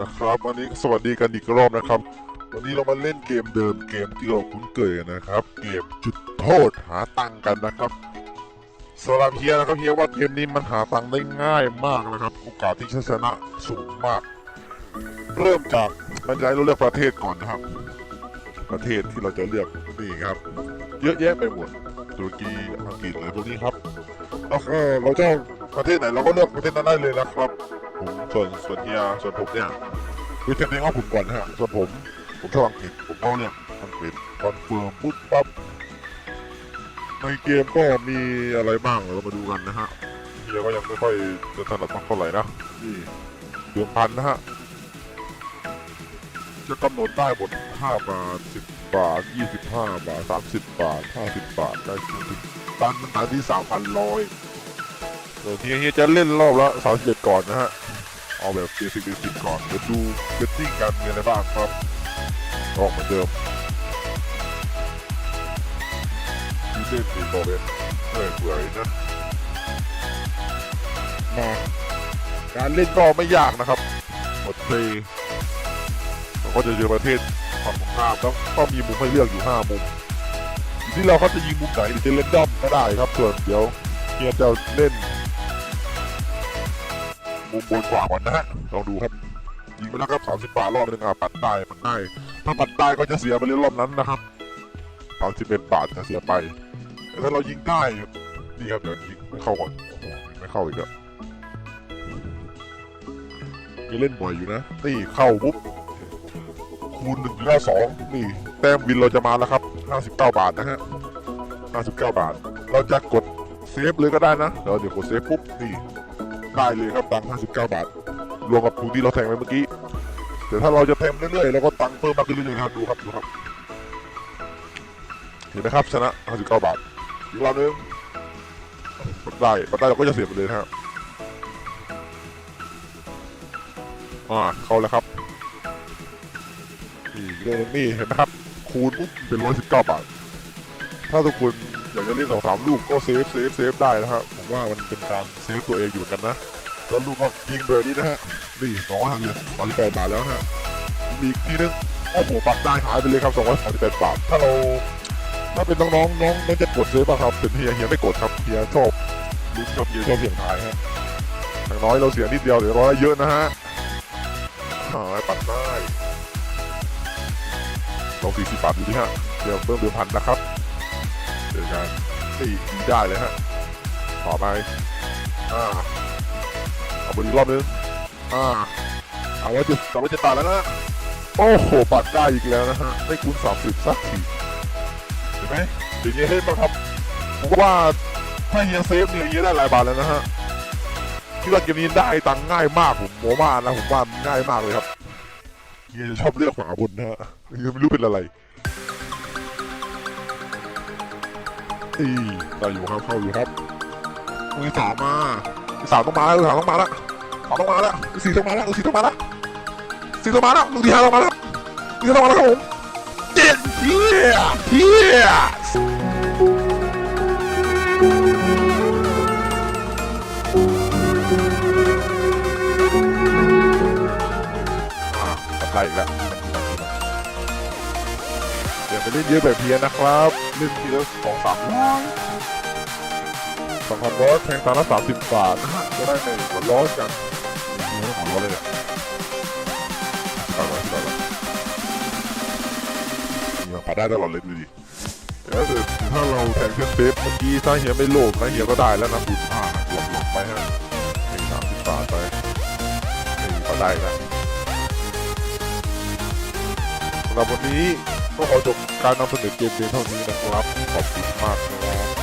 นะครับวันนี้สวัสดีกันอีกรอบนะครับ วันนี้เรามาเล่นเกมเดิมเกมที่เราคุ้นเคยกันะครับ เกมจุดโทษหาตังค์กันนะครับสำหรับเฮียนะครับเฮียว่าเกมนี้มันหาตังค์ได้ง่ายมากนะครับ โอกาสที่จะชนะสูงมาก เริ่มจากบรรยายเราเลือกประเทศก่อนนะครับ ประเทศที่เราจะเลือกนี่ครับ เยอะแยะไปหมดตุรกีอังกฤษอะไรพวกนี้ครับแล้วเราจะเอาประเทศไหนเราก็เลือกประเทศนั้นได้เลยนะครับ ผมส่วนส่วนเฮียส่วนผมเนี่ยคือเทนเองว่าผมก่อนนะฮะส่วนผม ผมชอบอังกฤษผมเอาเนี่ยอังกฤษคอนเฟิร์มปุ๊บปั๊บในเกมก็มีอะไรบ้างเรามาดูกันนะฮะเฮียก็ยังไม่ค่อยจะถนัดมากเท่าไหร่นะนี่เดือนพันนะฮะจะกำหนดได้หมด5บาท10 บาท 25 บาท 30 บาท 50 บาท ได้40ตันมันตันที่3,100เดี๋ยวเฮียเฮียจะเล่นรอบละสามสิบเอ็ดก่อนนะฮะ เอาแบบเบสิกเบสิกก่อนเดี๋ยวดูเบตติ้งกันมีอะไรบ้างครับ ออกเหมือนเดิมดูเล่นดีต่อเลยเรื่อยเปื่อยนะมาการเล่นก็ไม่ยากนะครับหมดเพลย์เราก็จะเจอประเทศฝั่งตรงข้ามแล้วก็มีมุมให้เลือกอยู่ห้ามุมอยู่ที่เราเขาจะยิงมุมไหนหรือจะเล่นด้อมก็ได้ครับส่วนเดี๋ยวเฮียจะเล่นมุมบนกว่าก่อนนะฮะลองดูครับ ยิงไปแล้วครับ30บาทรอบนึงอะปัดได้ปัดได้ถ้าปัดได้ก็จะเสียไปเลยรอบนั้นนะครับ31บาทจะเสียไปแต่ถ้าเรายิงได้นี่ครับเดี๋ยวยิงไม่เข้าก่อนไม่เข้าอีกแล้วมีเล่นบ่อยอยู่นะนี่เข้าปุ๊บคูณหนึ่งจุดห้าสองนี่แต้มวินเราจะมาแล้วครับ59บาทนะฮะ59บาท เราจะกดเซฟเลยก็ได้นะเดี๋ยวเดี๋ยวกดเซฟปุ๊บนี่ได้เลยครับตังค์59บาท รวมกับทุนที่เราแทงไปเมื่อกี้แต่ถ้าเราจะแทงเรื่อยๆแล้วก็ตังค์เพิ่มมากขึ้นเรื่อยๆครับดูครับดูครับเห็นไหมครับชนะ59บาทอีกรอบนึงปัดได้ปัดได้เราก็จะเสียไปเลยนะครับอ่าเข้าแล้วครับนี่เรื่องนี่เห็นไหมครับ คูณปุ๊บเป็น119บาท ถ้าทุกคนอยากจะเล่นสองสามลูกก็เซฟเซฟเซฟได้นะครับผมว่ามันเป็นการเซฟตัวเองอยู่กันนะ แล้วลูกก็ยิงเบอร์นี้นะฮะนี่สองห้าสิบตอนแปดบาทแล้วฮะมีอีกทีนึงโอ้โหปักได้หายไปเลยครับสองร้อยสามสิบแปดบาทถ้าเราถ้าเป็นน้องๆน้องน่าจะกดเซฟป่ะครับเป็นเฮียเฮียไม่กดครับเฮียชอบลุ้นกับเฮียชอบเสี่ยงทายฮะอย่างน้อยเราเสียนิดเดียวเดี๋ยวร้อยเยอะนะฮะหายปัดได้ลองสี่สิบบาทดูดิฮะเดี๋ยวเพิ่มเดือนพันนะครับเจอกันตีได้เลยฮะต่อไปอ่า เอาบนอีกรอบนึงอ่าเอาไว้จะเอาไว้จะตัดแล้วนะ โอ้โห ปัดได้อีกแล้วนะฮะ ได้คูณสามสิบสักทีเห็นไหมเดี๋ยวเฮียเล่นมาครับผมว่าถ้าเฮียเซฟเนี่ยเฮียได้หลายบาทแล้วนะฮะที่ว่าเกมนี้ได้ตังค์ง่ายมากผมผมว่านะผมว่ามันง่ายมากเลยครับเฮียจะชอบเลือกฝาบนนะฮะเฮียไม่รู้เป็นอะไรอีได้อยู่ครับเข้าอยู่ครับมือสามมามือ สามต้องมาแล้วสามต้องมาแล้วสามต้องมาแล้วสี่ต้องมาแล้วสี่ต้องมาแล้วสี่ต้องมาแล้วมือที่ห้าต้องมาแล้วมือสี่ต้องมาแล้วครับผมเจ็ดเฮียเฮียอ่าตัดไล่แล้วอย่าไปเล่นเยอะแบบเพียนะครับเล่นทีละสองสามร้อย สองพันร้อยแทงตาละสามสิบบาทนะฮะจะได้ในหัวร้อยกันมีไม่หัวร้อยเลยเนี่ยตามมาที่เราละนี่มันผ่านได้ตลอดเลยดูดิเดี๋ยวถ้าเราแทงเพื่อนเซฟเมื่อกี้ถ้าเฮียไม่โลภนะเฮียก็ได้แล้วนะคูณห้าหลบหลบไปฮะหนึ่งสามสิบบาทไปหนึ่งก็ได้นะสำหรับวันนี้ก็ขอจบการนำเสนอเกมเพียงเท่านี้นะครับ ขอบคุณมากครับ